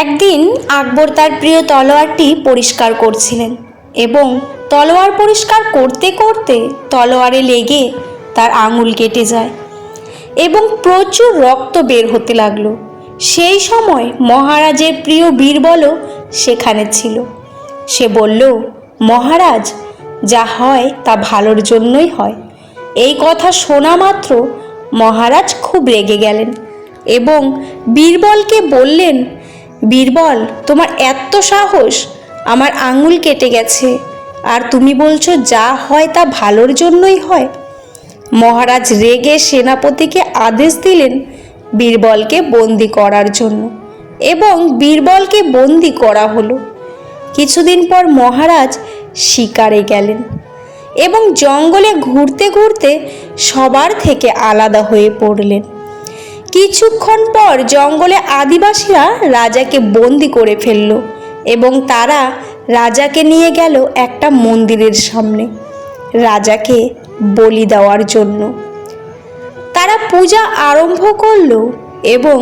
একদিন আকবর তার প্রিয় তলোয়ারটি পরিষ্কার করছিলেন এবং তলোয়ার পরিষ্কার করতে করতে তলোয়ারে লেগে তার আঙুল কেটে যায় এবং প্রচুর রক্ত বের হতে লাগল। সেই সময় মহারাজের প্রিয় বীরবলও সেখানে ছিল। সে বলল, মহারাজ, যা হয় তা ভালোর জন্যই হয়। এই কথা শোনা মাত্র মহারাজ খুব রেগে গেলেন এবং বীরবলকে বললেন বীরবল, তোমার এত সাহস। আমার আঙুল কেটে গেছে। আর তুমি বলছো, যা হয় তা ভালোর জন্যই হয়। মহারাজ রেগে সেনাপতিকে আদেশ দিলেন বীরবলকে বন্দি করার জন্য। এবং বীরবলকে বন্দি করা হলো। কিছুদিন পর মহারাজ শিকারে গেলেন এবং জঙ্গলে ঘুরতে ঘুরতে সবার থেকে আলাদা হয়ে পড়লেন। কিছুক্ষণ পর জঙ্গলে আদিবাসীরা রাজাকে বন্দি করে ফেলল এবং তারা রাজাকে নিয়ে গেল একটা মন্দিরের সামনে। রাজাকে বলি দেওয়ার জন্য। তারা পূজা আরম্ভ করল এবং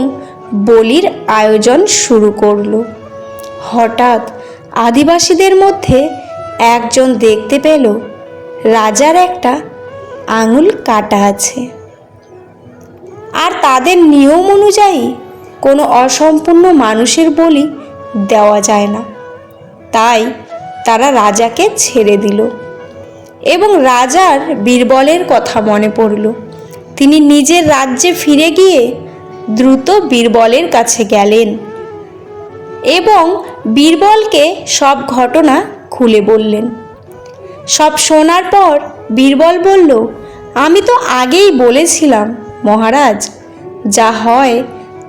বলির আয়োজন শুরু করল। হঠাৎ আদিবাসীদের মধ্যে একজন দেখতে পেল, রাজার একটা আঙুল কাটা আছে। আর তাদের নিয়ম অনুযায়ী কোনো অসম্পূর্ণ মানুষের বলি দেওয়া যায় না। তাই তারা রাজাকে ছেড়ে দিল এবং রাজার বীরবলের কথা মনে পড়ল। তিনি নিজের রাজ্যে ফিরে গিয়ে দ্রুত বীরবলের কাছে গেলেন এবং বীরবলকে সব ঘটনা খুলে বললেন। সব শোনার পর বীরবল বলল, আমি তো আগেই বলেছিলাম মহারাজ, যা হয়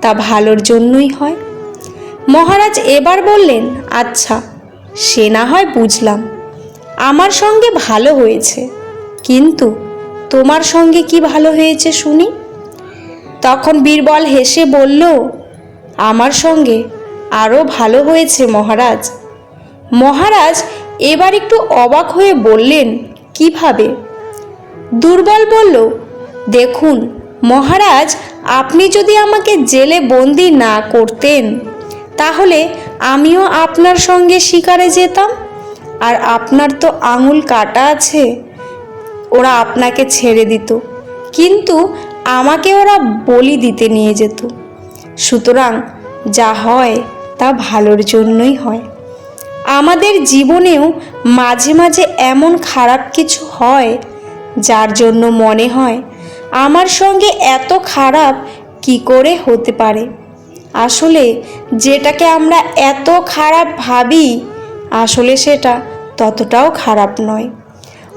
তা ভালোর জন্যই হয়। মহারাজ এবার বললেন আচ্ছা সে না হয় বুঝলাম, আমার সঙ্গে ভালো হয়েছে, কিন্তু তোমার সঙ্গে কি ভালো হয়েছে শুনি। তখন বীরবল হেসে বলল, আমার সঙ্গে আরও ভালো হয়েছে মহারাজ। মহারাজ এবার একটু অবাক হয়ে বললেন, কীভাবে? দুর্বল বলল, দেখুন মহারাজ, আপনি যদি আমাকে জেলে বন্দি না করতেন, তাহলে আমিও আপনার সঙ্গে শিকারে যেতাম। আর আপনার তো আঙুল কাটা আছে, ওরা আপনাকে ছেড়ে দিত। কিন্তু আমাকে ওরা বলি দিতে নিয়ে যেত। সুতরাং যা হয়, তা ভালোর জন্যই হয়। আমাদের জীবনেও মাঝে মাঝে এমন খারাপ কিছু হয়, যার জন্য মনে হয় আমার সঙ্গে এত খারাপ কি করে হতে পারে? আসলে যেটাকে আমরা এত খারাপ ভাবি, আসলে সেটা ততটাও খারাপ নয়।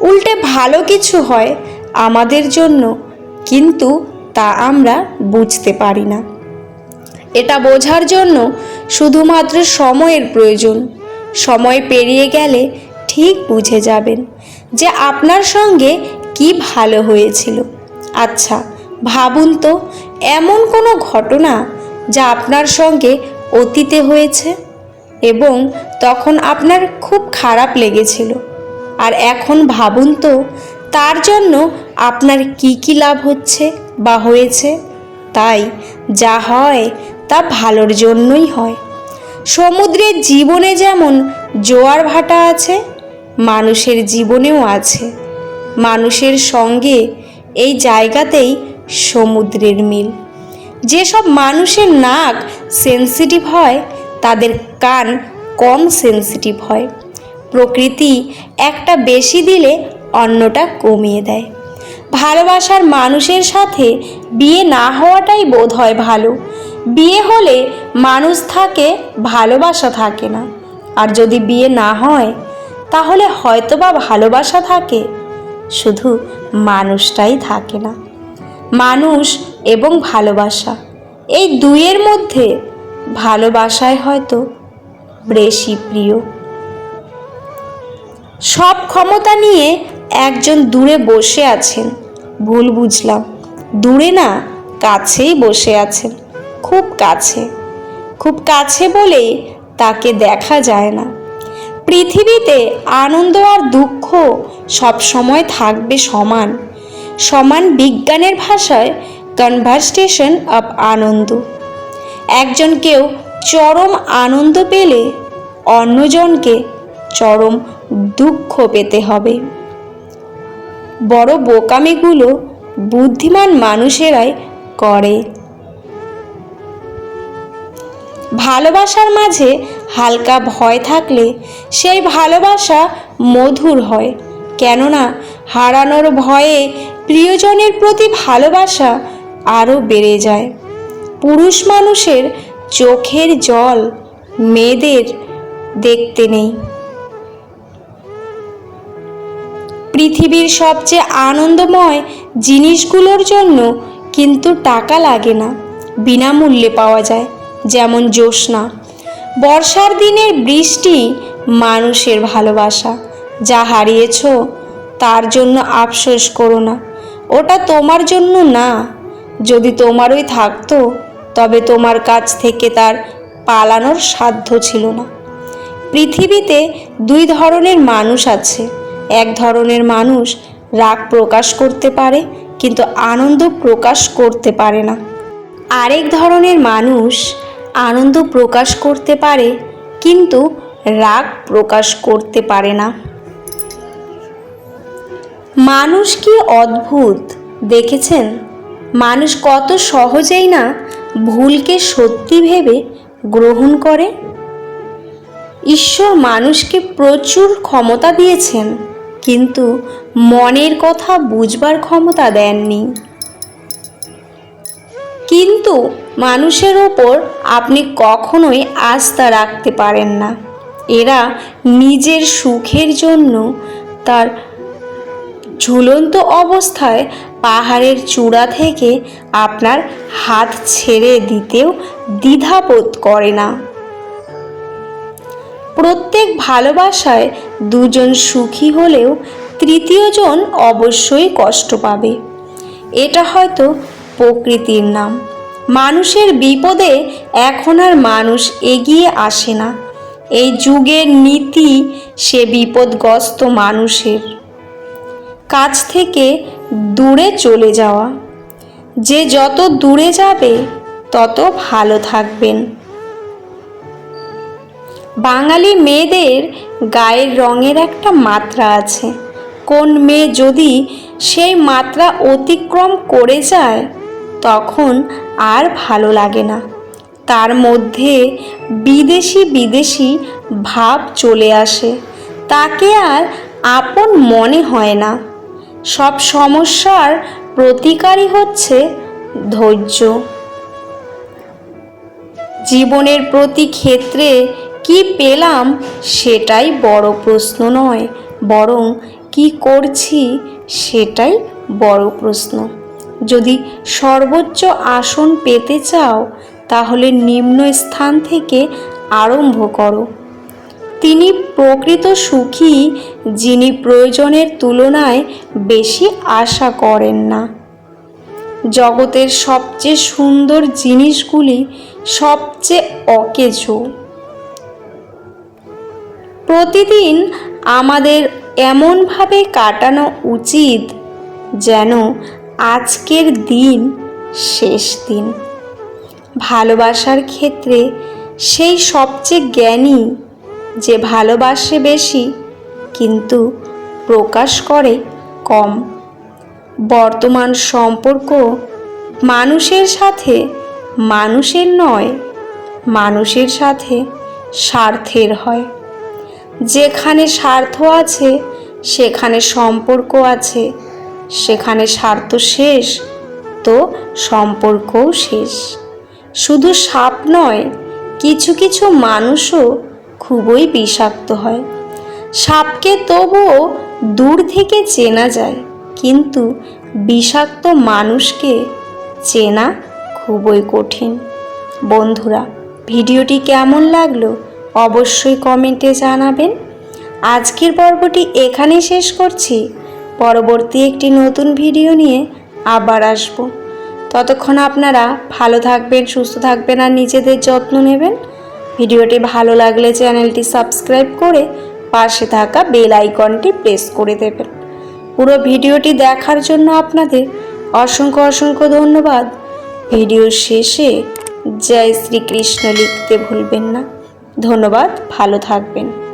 উল্টে ভালো কিছু হয় আমাদের জন্য, কিন্তু তা আমরা বুঝতে পারি না। এটা বোঝার জন্য শুধুমাত্র সময়ের প্রয়োজন। সময় পেরিয়ে গেলে ঠিক বুঝে যাবেন যে আপনার সঙ্গে কি ভালো হয়েছিল। আচ্ছা ভাবুন তো, এমন কোনো ঘটনা যা আপনার সঙ্গে অতীতে হয়েছে? এবং তখন আপনার খুব খারাপ লেগেছিল। আর এখন ভাবুন তো, তার জন্য আপনার কি কি লাভ হচ্ছে বা হয়েছে? তাই যা হয় তা ভালোর জন্যই হয়। সমুদ্রের জীবনে যেমন জোয়ার ভাটা আছে, মানুষের জীবনেও আছে। মানুষের সঙ্গে এই জায়গাতেই সমুদ্রের মিল। যেসব মানুষের নাক সেন্সিটিভ হয়, তাদের কান কম সেন্সিটিভ হয়। প্রকৃতি একটা বেশি দিলে অন্যটা কমিয়ে দেয়। ভালোবাসার মানুষের সাথে বিয়ে না হওয়াটাই বোধ হয় ভালো। বিয়ে হলে মানুষ থাকে, ভালোবাসা থাকে না। আর যদি বিয়ে না হয়, তাহলে হয়তোবা ভালোবাসা থাকে। শুধু মানুষটাই থাকে না। মানুষ এবং ভালোবাসা, এই দুইয়ের মধ্যে ভালোবাসায় হয়তো বেশি প্রিয়। সব ক্ষমতা নিয়ে একজন দূরে বসে আছেন, ভুল বুঝলাম। দূরে না, কাছেই বসে আছেন, খুব কাছে। খুব কাছে বলেই তাকে দেখা যায় না। পৃথিবীতে আনন্দ আর দুঃখ সব সময় থাকবে সমান। সমান বিজ্ঞানের ভাষায় কনভারস্টেশন অফ আনন্দ। একজন কেউ চরম আনন্দ পেলে অন্যজনকে চরম দুঃখ পেতে হবে। বড় বোকামিগুলো বুদ্ধিমান মানুষেরাই করে। ভালোবাসার মাঝে হালকা ভয় থাকলে সেই ভালোবাসা মধুর হয়। কেননা হারানোর ভয়ে প্রিয়জনের প্রতি ভালোবাসা আরও বেড়ে যায়। পুরুষ মানুষের চোখের জল মেয়েদের দেখতে নেই। পৃথিবীর সবচেয়ে আনন্দময় জিনিসগুলোর জন্য কিন্তু টাকা লাগে না। বিনামূল্যে পাওয়া যায়, যেমন জ্যোৎস্না। বর্ষার দিনের বৃষ্টি মানুষের ভালোবাসা। যা হারিয়েছ, তার জন্য আফসোস করো না। ওটা তোমার জন্য না। যদি তোমারই থাকতো, তবে তোমার কাছ থেকে তার পালানোর সাধ্য ছিল না। পৃথিবীতে দুই ধরনের মানুষ আছে। এক ধরনের মানুষ রাগ প্রকাশ করতে পারে, কিন্তু আনন্দ প্রকাশ করতে পারে না। আরেক ধরনের মানুষ আনন্দ প্রকাশ করতে পারে, কিন্তু রাগ প্রকাশ করতে পারে না। মানুষ কি অদ্ভুত, দেখেছেন? মানুষ কত সহজেই না ভুলকে সত্যি ভেবে গ্রহণ করে? ঈশ্বর মানুষকে প্রচুর ক্ষমতা দিয়েছেন, কিন্তু মনের কথা বুঝবার ক্ষমতা দেননি। কিন্তু মানুষের ওপর আপনি কখনোই আস্থা রাখতে পারেন না। এরা নিজের সুখের জন্য তার ঝুলন্ত অবস্থায় পাহাড়ের চূড়া থেকে আপনার হাত ছেড়ে দিতেও দ্বিধাবোধ করে না। প্রত্যেক ভালোবাসায় দুজন সুখী হলেও তৃতীয়জন অবশ্যই কষ্ট পাবে। এটা হয়তো প্রকৃতির নাম। মানুষের বিপদে এখন আর মানুষ এগিয়ে আসে না। এই যুগের নীতি সে বিপদগ্রস্ত মানুষের। কাছ থেকে দূরে চলে যাওয়া। যে যত দূরে যাবে, তত ভালো থাকবেন। বাঙালি মেয়েদের গায়ের রঙের একটা মাত্রা আছে। কোন মেয়ে যদি সেই মাত্রা অতিক্রম করে যায় তখন আর ভালো লাগে না। তার মধ্যে বিদেশি বিদেশি ভাব চলে আসে। তাকে আর আপন মনে হয় না। সব সমস্যার প্রতিকারই হচ্ছে ধৈর্য। জীবনের প্রতি ক্ষেত্রে কি পেলাম সেটাই বড় প্রশ্ন নয়, বরং কি করছি সেটাই বড় প্রশ্ন। যদি সর্বোচ্চ আসন পেতে চাও, তাহলে নিম্ন স্থান থেকে আরম্ভ করো। তিনি প্রকৃত সুখী, যিনি প্রয়োজনের তুলনায় বেশি আশা করেন না। জগতের সবচেয়ে সুন্দর জিনিসগুলি সবচেয়ে অকেজো। প্রতিদিন আমাদের এমনভাবে কাটানো উচিত যেন আজকের দিন শেষ দিন। ভালোবাসার ক্ষেত্রে সেই সবচেয়ে জ্ঞানী যে ভালোবাসে বেশি, কিন্তু প্রকাশ করে কম। বর্তমান সম্পর্ক মানুষের সাথে মানুষের নয়, মানুষের সাথে স্বার্থের হয়। যেখানে স্বার্থ আছে, সেখানে সম্পর্ক আছে সেখানে স্বার্থ শেষ, তো সম্পর্কও শেষ। শুধু সাপ নয়, কিছু কিছু মানুষও খুবই বিষাক্ত হয়। সাপকে তবুও দূর থেকে চেনা যায়, কিন্তু বিষাক্ত মানুষকে চেনা খুবই কঠিন। বন্ধুরা, ভিডিওটি কেমন লাগল অবশ্যই কমেন্টে জানাবেন। আজকের পর্বটি এখানেই শেষ করছি। পরবর্তী একটি নতুন ভিডিও নিয়ে আবার আসব। ততক্ষণ আপনারা ভালো থাকবেন, সুস্থ থাকবেন আর নিজেদের যত্ন নেবেন। ভিডিওটি ভালো লাগলে চ্যানেলটি সাবস্ক্রাইব করে পাশে থাকা বেল আইকনটি প্রেস করে দেবেন। পুরো ভিডিওটি দেখার জন্য আপনাদের অসংখ্য অসংখ্য ধন্যবাদ। ভিডিও শেষে জয় শ্রীকৃষ্ণ লিখতে ভুলবেন না। ধন্যবাদ, ভালো থাকবেন।